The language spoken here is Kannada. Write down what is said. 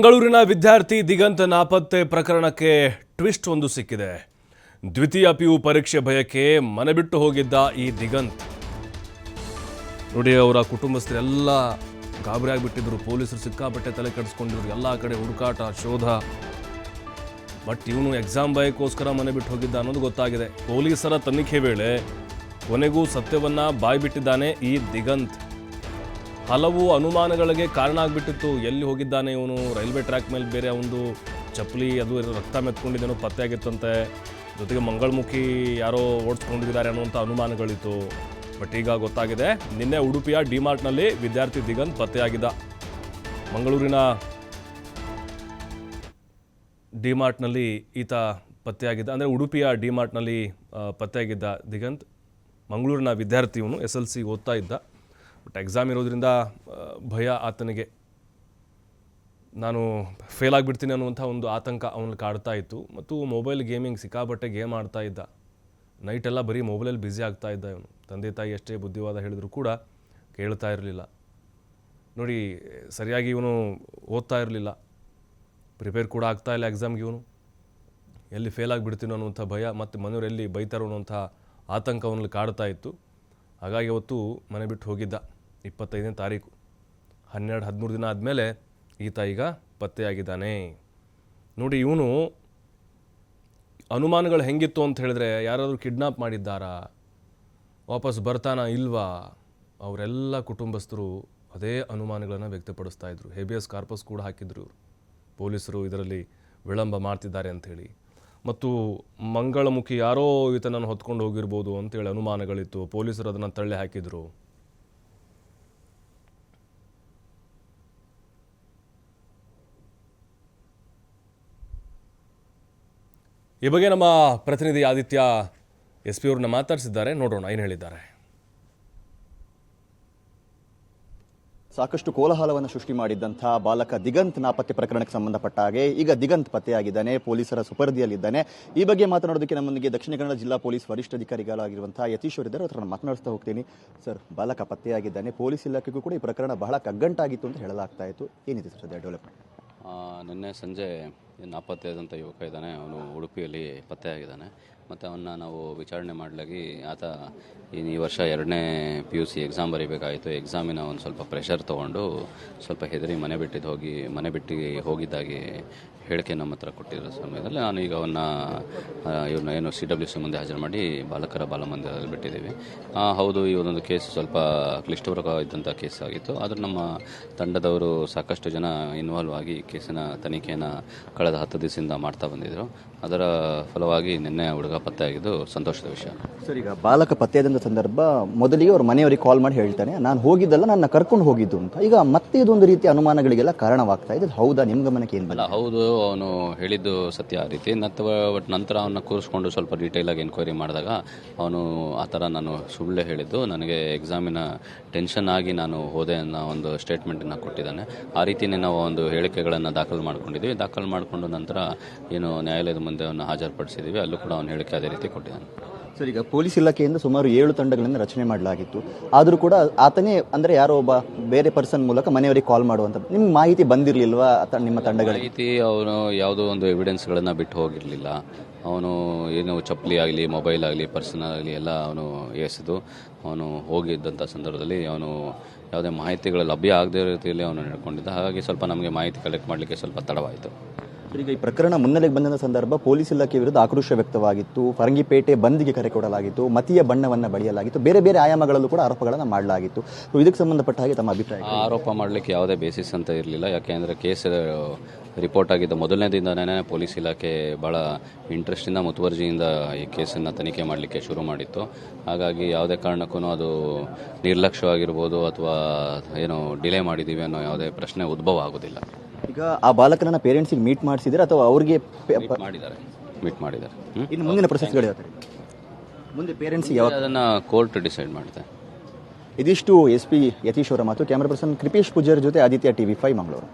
ಮಂಗಳೂರಿನ ವಿದ್ಯಾರ್ಥಿ ದಿಗಂತ ನಾಪತ್ತೆ ಪ್ರಕರಣಕ್ಕೆ ಟ್ವಿಸ್ಟ್ ಒಂದು ಸಿಕ್ಕಿದೆ. ದ್ವಿತೀಯ ಪಿಯು ಪರೀಕ್ಷೆ ಭಯಕ್ಕೆ ಮನೆ ಬಿಟ್ಟು ಹೋಗಿದ್ದ ಈ ದಿಗಂತ್. ನೋಡಿ, ಅವರ ಕುಟುಂಬಸ್ಥರೆಲ್ಲ ಗಾಬರಿ ಆಗಿಬಿಟ್ಟಿದ್ರು. ಪೊಲೀಸರು ಸಿಕ್ಕಾಪಟ್ಟೆ ತಲೆ ಕೆಡಿಸ್ಕೊಂಡಿದ್ರು. ಎಲ್ಲ ಕಡೆ ಹುಡುಕಾಟ, ಶೋಧ. ಬಟ್ ಇವನು ಎಕ್ಸಾಮ್ ಭಯಕ್ಕೋಸ್ಕರ ಮನೆ ಬಿಟ್ಟು ಹೋಗಿದ್ದ ಅನ್ನೋದು ಗೊತ್ತಾಗಿದೆ. ಪೊಲೀಸರ ತನಿಖೆ ವೇಳೆ ಕೊನೆಗೂ ಸತ್ಯವನ್ನ ಬಾಯ್ಬಿಟ್ಟಿದ್ದಾನೆ ಈ ದಿಗಂತ್. ಹಲವು ಅನುಮಾನಗಳಿಗೆ ಕಾರಣ ಆಗಿಬಿಟ್ಟಿತ್ತು ಎಲ್ಲಿ ಹೋಗಿದ್ದಾನೆ ಇವನು? ರೈಲ್ವೆ ಟ್ರ್ಯಾಕ್ ಮೇಲೆ ಬೇರೆ ಒಂದು ಚಪ್ಪಲಿ ಅದು ರಕ್ತ ಮೆತ್ಕೊಂಡಿದ್ದೇನೋ ಪತ್ತೆಯಾಗಿತ್ತಂತೆ. ಜೊತೆಗೆ ಮಂಗಳಮುಖಿ ಯಾರೋ ಓಡಿಸ್ಕೊಂಡಿದ್ದಾರೆ ಅನ್ನುವಂಥ ಅನುಮಾನಗಳಿತ್ತು. ಬಟ್ ಈಗ ಗೊತ್ತಾಗಿದೆ, ನಿನ್ನೆ ಉಡುಪಿಯ ಡಿಮಾರ್ಟ್ನಲ್ಲಿ ವಿದ್ಯಾರ್ಥಿ ದಿಗಂತ್ ಪತ್ತೆಯಾಗಿದ್ದ. ಮಂಗಳೂರಿನ ಡಿಮಾರ್ಟ್ನಲ್ಲಿ ಈತ ಪತ್ತೆಯಾಗಿದ್ದ, ಅಂದರೆ ಉಡುಪಿಯ ಡಿಮಾರ್ಟ್ನಲ್ಲಿ ಮಾರ್ಟ್ನಲ್ಲಿ ಪತ್ತೆಯಾಗಿದ್ದ ದಿಗಂತ್. ಮಂಗಳೂರಿನ ವಿದ್ಯಾರ್ಥಿ ಇವನು, ಎಸ್ ಎಲ್ ಸಿ ಓದ್ತಾ ಇದ್ದ. ಬಟ್ ಎಕ್ಸಾಮ್ ಇರೋದ್ರಿಂದ ಭಯ ಆತನಿಗೆ. ನಾನು ಫೇಲ್ ಆಗಿಬಿಡ್ತೀನಿ ಅನ್ನುವಂಥ ಒಂದು ಆತಂಕ ಅವನಲ್ಲಿ ಕಾಡ್ತಾ ಇತ್ತು. ಮತ್ತು ಮೊಬೈಲ್ ಗೇಮಿಂಗ್ ಸಿಕ್ಕಾಪಟ್ಟೆ ಗೇಮ್ ಆಡ್ತಾ ಇದ್ದ. ನೈಟೆಲ್ಲ ಬರೀ ಮೊಬೈಲಲ್ಲಿ ಬ್ಯುಸಿ ಆಗ್ತಾ ಇದ್ದ ಇವನು. ತಂದೆ ತಾಯಿ ಎಷ್ಟೇ ಬುದ್ಧಿವಾದ ಹೇಳಿದರೂ ಕೂಡ ಕೇಳ್ತಾ ಇರಲಿಲ್ಲ. ನೋಡಿ, ಸರಿಯಾಗಿ ಇವನು ಓದ್ತಾ ಇರಲಿಲ್ಲ. ಪ್ರಿಪೇರ್ ಕೂಡ ಆಗ್ತಾ ಇಲ್ಲ ಎಕ್ಸಾಮ್ಗೆ ಇವನು. ಎಲ್ಲಿ ಫೇಲ್ ಆಗಿಬಿಡ್ತೀನಿ ಅನ್ನುವಂಥ ಭಯ ಮತ್ತು ಮನೆಯವರು ಎಲ್ಲಿ ಬೈತಾರೋ ಅನ್ನುವಂಥ ಆತಂಕ ಅವನಲ್ಲಿ ಕಾಡ್ತಾ ಇತ್ತು. ಹಾಗಾಗಿ ಅವತ್ತು ಮನೆ ಬಿಟ್ಟು ಹೋಗಿದ್ದ. ಇಪ್ಪತ್ತೈದನೇ ತಾರೀಕು. ಹನ್ನೆರಡು, ಹದಿಮೂರು ದಿನ ಆದಮೇಲೆ ಈತ ಈಗ ಪತ್ತೆಯಾಗಿದ್ದಾನೆ. ನೋಡಿ, ಇವನು ಅನುಮಾನಗಳು ಹೆಂಗಿತ್ತು ಅಂತ ಹೇಳಿದ್ರೆ ಯಾರಾದರೂ ಕಿಡ್ನಾಪ್ ಮಾಡಿದ್ದಾರಾ? ವಾಪಸ್ ಬರ್ತಾನ ಇಲ್ವಾ? ಅವರೆಲ್ಲ ಕುಟುಂಬಸ್ಥರು ಅದೇ ಅನುಮಾನಗಳನ್ನು ವ್ಯಕ್ತಪಡಿಸ್ತಾ ಇದ್ರು. ಹೇಬಿಯಸ್ ಕಾರ್ಪಸ್ ಕೂಡ ಹಾಕಿದ್ರು ಇವರು. ಪೊಲೀಸರು ಇದರಲ್ಲಿ ವಿಳಂಬ ಮಾಡ್ತಿದ್ದಾರೆ ಅಂಥೇಳಿ ಮತ್ತು ಮಂಗಳಮುಖಿ ಯಾರೋ ಈತನನ್ನು ಹೊತ್ಕೊಂಡು ಹೋಗಿರ್ಬೋದು ಅಂತೇಳಿ ಅನುಮಾನಗಳಿತ್ತು. ಪೊಲೀಸರು ಅದನ್ನು ತಳ್ಳಿ ಹಾಕಿದರು. ಈ ಬಗ್ಗೆ ನಮ್ಮ ಪ್ರತಿನಿಧಿ ಆದಿತ್ಯ ಎಸ್ ಪಿ ಅವ್ರನ್ನ ಮಾತಾಡಿಸಿದ್ದಾರೆ. ನೋಡೋಣ ಏನು ಹೇಳಿದ್ದಾರೆ. ಸಾಕಷ್ಟು ಕೋಲಾಹಲವನ್ನು ಸೃಷ್ಟಿ ಮಾಡಿದ್ದಂಥ ಬಾಲಕ ದಿಗಂತ್ ನಾಪತ್ತೆ ಪ್ರಕರಣಕ್ಕೆ ಸಂಬಂಧಪಟ್ಟ ಹಾಗೆ ಈಗ ದಿಗಂತ್ ಪತ್ತೆಯಾಗಿದ್ದಾನೆ ಪೊಲೀಸರ ಸುಪರ್ದಿಯಲ್ಲಿದ್ದಾನೆ. ಈ ಬಗ್ಗೆ ಮಾತನಾಡೋದಕ್ಕೆ ನಮ್ಮೊಂದಿಗೆ ದಕ್ಷಿಣ ಕನ್ನಡ ಜಿಲ್ಲಾ ಪೊಲೀಸ್ ವರಿಷ್ಠಾಧಿಕಾರಿಗಳಾಗಿರುವಂತಹ ಯತೀಶ್ವರ್ ಇದ್ದಾರೆ. ಅವ್ರ ಮಾತನಾಡಿಸ್ತಾ ಹೋಗ್ತೀನಿ. ಸರ್ ಬಾಲಕ ಪತ್ತೆಯಾಗಿದ್ದಾನೆ. ಪೊಲೀಸ್ ಇಲಾಖೆಗೂ ಕೂಡ ಈ ಪ್ರಕರಣ ಬಹಳ ಕಗ್ಗಂಟಾಗಿತ್ತು ಅಂತ ಹೇಳಲಾಗ್ತಾ ಇತ್ತು. ಏನಿದೆ ಸರ್ ಸದ್ಯ ಡೆವಲಪ್ಮೆಂಟ್ ನಿನ್ನೆ ಸಂಜೆ ನಾಪತ್ತೆಯಾದಂಥ ಯುವಕ ಇದ್ದಾನೆ. ಅವನು ಉಡುಪಿಯಲ್ಲಿ ಪತ್ತೆಯಾಗಿದ್ದಾನೆ ಮತ್ತು ಅವನ್ನ ನಾವು ವಿಚಾರಣೆ ಮಾಡಲಾಗಿ ಆತ ಈ ವರ್ಷ ಎರಡನೇ ಪಿ ಯು ಸಿ ಎಕ್ಸಾಮ್ ಬರೀಬೇಕಾಯಿತು. ಎಕ್ಸಾಮಿನ ಒಂದು ಸ್ವಲ್ಪ ಪ್ರೆಷರ್ ತೊಗೊಂಡು ಸ್ವಲ್ಪ ಹೆದರಿ ಮನೆ ಬಿಟ್ಟಿದ್ದು ಹೋಗಿ, ಮನೆ ಬಿಟ್ಟು ಹೋಗಿದ್ದಾಗಿ ಹೇಳಿಕೆ ನಮ್ಮ ಹತ್ರ ಕೊಟ್ಟಿರೋ ಸಮಯದಲ್ಲಿ. ನಾನು ಈಗ ಅವನ್ನ ಇವನ್ನ ಏನು ಸಿ ಡಬ್ಲ್ಯೂ ಸಿ ಮುಂದೆ ಹಾಜರು ಮಾಡಿ ಬಾಲಕರ ಬಾಲಮಂದಿರದಲ್ಲಿ ಬಿಟ್ಟಿದ್ದೀವಿ. ಹೌದು, ಈ ಒಂದೊಂದು ಕೇಸ್ ಸ್ವಲ್ಪ ಕ್ಲಿಷ್ಟವರ್ಗ ಇದ್ದಂಥ ಕೇಸ್ ಆಗಿತ್ತು. ಆದರೆ ನಮ್ಮ ತಂಡದವರು ಸಾಕಷ್ಟು ಜನ ಇನ್ವಾಲ್ವ್ ಆಗಿ ಕೇಸಿನ ತನಿಖೆಯನ್ನು ಕಳೆದ ಹತ್ತು ದಿವಸದಿಂದ ಮಾಡ್ತಾ ಬಂದಿದ್ದರು ಅದರ ಫಲವಾಗಿ ನಿನ್ನೆ ಹುಡುಗ ಪತ್ತೆಯಾಗಿದ್ದು ಸಂತೋಷದ ವಿಷಯ. ಸರ್ ಈಗ ಬಾಲಕ ಪತ್ತೆಯಾದಂಥ ಸಂದರ್ಭ ಮೊದಲಿಗೆ ಅವ್ರ ಮನೆಯವರಿಗೆ ಕಾಲ್ ಮಾಡಿ ಹೇಳ್ತಾನೆ. ನಾನು ಹೋಗಿದ್ದಲ್ಲ ನನ್ನ ಕರ್ಕೊಂಡು ಹೋಗಿದ್ದು ಅಂತ. ಈಗ ಮತ್ತೆ ಇದೊಂದು ರೀತಿಯ ಅನುಮಾನಗಳಿಗೆಲ್ಲ ಕಾರಣವಾಗ್ತಾ ಇದೆ. ಹೌದಾ? ನಿಮ್ಮ ಗಮನಕ್ಕೆ ಏನು ಬಂದ ಹೌದು ಅವನು ಹೇಳಿದ್ದು ಸತ್ಯ. ಆ ರೀತಿ ಮತ್ತು ಬಟ್ ನಂತರ ಅವನ್ನ ಕೂರಿಸ್ಕೊಂಡು ಸ್ವಲ್ಪ ಡೀಟೇಲ್ ಆಗಿ ಎನ್ಕ್ವೈರಿ ಮಾಡಿದಾಗ ಅವನು ಆ ಥರ ನಾನು ಸುಳ್ಳೆ ಹೇಳಿದ್ದು. ನನಗೆ ಎಕ್ಸಾಮಿನ ಟೆನ್ಷನ್ ಆಗಿ ನಾನು ಹೋದೆ ಅನ್ನೋ ಒಂದು ಸ್ಟೇಟ್ಮೆಂಟನ್ನು ಕೊಟ್ಟಿದ್ದಾನೆ. ಆ ರೀತಿಯೇ ನಾವು ಒಂದು ಹೇಳಿಕೆಗಳನ್ನು ದಾಖಲು ಮಾಡ್ಕೊಂಡಿದ್ವಿ. ದಾಖಲು ಮಾಡಿಕೊಂಡು ನಂತರ ಏನು ನ್ಯಾಯಾಲಯದ ಮುಂದೆ ಅವನ್ನ ಹಾಜರುಪಡಿಸಿದ್ದೀವಿ. ಅಲ್ಲೂ ಕೂಡ ಅವನು ಹೇಳಿಕೆ ಅದೇ ರೀತಿ ಕೊಟ್ಟಿದ್ದಾನೆ. ಸರ್ ಈಗ ಪೊಲೀಸ್ ಇಲಾಖೆಯಿಂದ ಸುಮಾರು ಏಳು ತಂಡಗಳನ್ನು ರಚನೆ ಮಾಡಲಾಗಿತ್ತು. ಆದರೂ ಕೂಡ ಆತನೇ ಅಂದರೆ ಯಾರೋ ಒಬ್ಬ ಬೇರೆ ಪರ್ಸನ್ ಮೂಲಕ ಮನೆಯವರಿಗೆ ಕಾಲ್ ಮಾಡುವಂಥ ನಿಮ್ಮ ಮಾಹಿತಿ ಬಂದಿರಲಿಲ್ವಾ ನಿಮ್ಮ ತಂಡಗಳ ಮಾಹಿತಿ ಅವನು ಯಾವುದೋ ಒಂದು ಎವಿಡೆನ್ಸ್ಗಳನ್ನು ಬಿಟ್ಟು ಹೋಗಿರಲಿಲ್ಲ. ಅವನು ಏನು ಚಪ್ಪಲಿ ಆಗಲಿ ಮೊಬೈಲ್ ಆಗಲಿ ಪರ್ಸನ್ ಆಗಲಿ ಎಲ್ಲ ಅವನು ಎಸೆದು ಅವನು ಹೋಗಿದ್ದಂಥ ಸಂದರ್ಭದಲ್ಲಿ ಅವನು ಯಾವುದೇ ಮಾಹಿತಿಗಳು ಲಭ್ಯ ಆಗದೇ ರೀತಿಯಲ್ಲಿ ಅವನು ನಡ್ಕೊಂಡಿದ್ದ. ಹಾಗಾಗಿ ಸ್ವಲ್ಪ ನಮಗೆ ಮಾಹಿತಿ ಕಲೆಕ್ಟ್ ಮಾಡಲಿಕ್ಕೆ ಸ್ವಲ್ಪ ತಡವಾಯಿತು. ಈಗ ಈ ಪ್ರಕರಣ ಮುನ್ನೆಲೆಗೆ ಬಂದ ಸಂದರ್ಭ ಪೊಲೀಸ್ ಇಲಾಖೆ ವಿರುದ್ಧ ಆಕ್ರೋಶ ವ್ಯಕ್ತವಾಗಿತ್ತು. ಫರಂಗಿಪೇಟೆ ಬಂದ್ಗೆ ಕರೆ ಕೊಡಲಾಗಿತ್ತು. ಮತೀಯ ಬಣ್ಣವನ್ನ ಬಳಿಯಲಾಗಿತ್ತು. ಬೇರೆ ಬೇರೆ ಆಯಾಮಗಳಲ್ಲೂ ಕೂಡ ಆರೋಪಗಳನ್ನು ಮಾಡಲಾಗಿತ್ತು. ಸೊ ಇದಕ್ಕೆ ಸಂಬಂಧಪಟ್ಟ ಹಾಗೆ ತಮ್ಮ ಅಭಿಪ್ರಾಯ ಆರೋಪ ಮಾಡಲಿಕ್ಕೆ ಯಾವುದೇ ಬೇಸಿಸ್ ಅಂತ ಇರಲಿಲ್ಲ. ಯಾಕೆಂದರೆ ಕೇಸ್ ರಿಪೋರ್ಟ್ ಆಗಿದ್ದ ಮೊದಲನೇ ಪೊಲೀಸ್ ಇಲಾಖೆ ಭಾಳ ಇಂಟ್ರೆಸ್ಟಿಂದ ಮುತುವರ್ಜಿಯಿಂದ ಈ ಕೇಸನ್ನು ತನಿಖೆ ಮಾಡಲಿಕ್ಕೆ ಶುರು ಮಾಡಿತ್ತು. ಹಾಗಾಗಿ ಯಾವುದೇ ಕಾರಣಕ್ಕೂ ಅದು ನಿರ್ಲಕ್ಷ್ಯವಾಗಿರ್ಬೋದು ಅಥವಾ ಏನು ಡಿಲೇ ಮಾಡಿದ್ದೀವಿ ಅನ್ನೋ ಯಾವುದೇ ಪ್ರಶ್ನೆ ಉದ್ಭವ ಆಗೋದಿಲ್ಲ. ಈಗ ಆ ಬಾಲಕರನ್ನ ಪೇರೆಂಟ್ಸಿಗೆ ಮೀಟ್ ಮಾಡಿಸಿದ್ರೆ ಅಥವಾ ಅವ್ರಿಗೆ ಮಾಡಿದ್ದಾರೆ. ಮೀಟ್ ಮಾಡಿದ್ದಾರೆ? ಇನ್ನು ಮುಂದಿನ ಪ್ರೊಸೆಸ್ಗಳು ಹೇಳ್ತಾರೆ ಮುಂದೆ ಪೇರೆಂಟ್ಸ್ ಯಾವಾಗ ಅದನ್ನ ಕೋರ್ಟ್ ಡಿಸೈಡ್ ಮಾಡುತ್ತೆ. ಇದಿಷ್ಟು ಎಸ್ ಪಿ ಯತೀಶ್ ಅವರ ಮಾತು. ಕ್ಯಾಮರಾ ಪರ್ಸನ್ ಕೃಪೇಶ್ ಪೂಜಾರ್ ಜೊತೆ ಆದಿತ್ಯ ಟಿವಿ ಫೈವ್ ಮಂಗಳೂರು.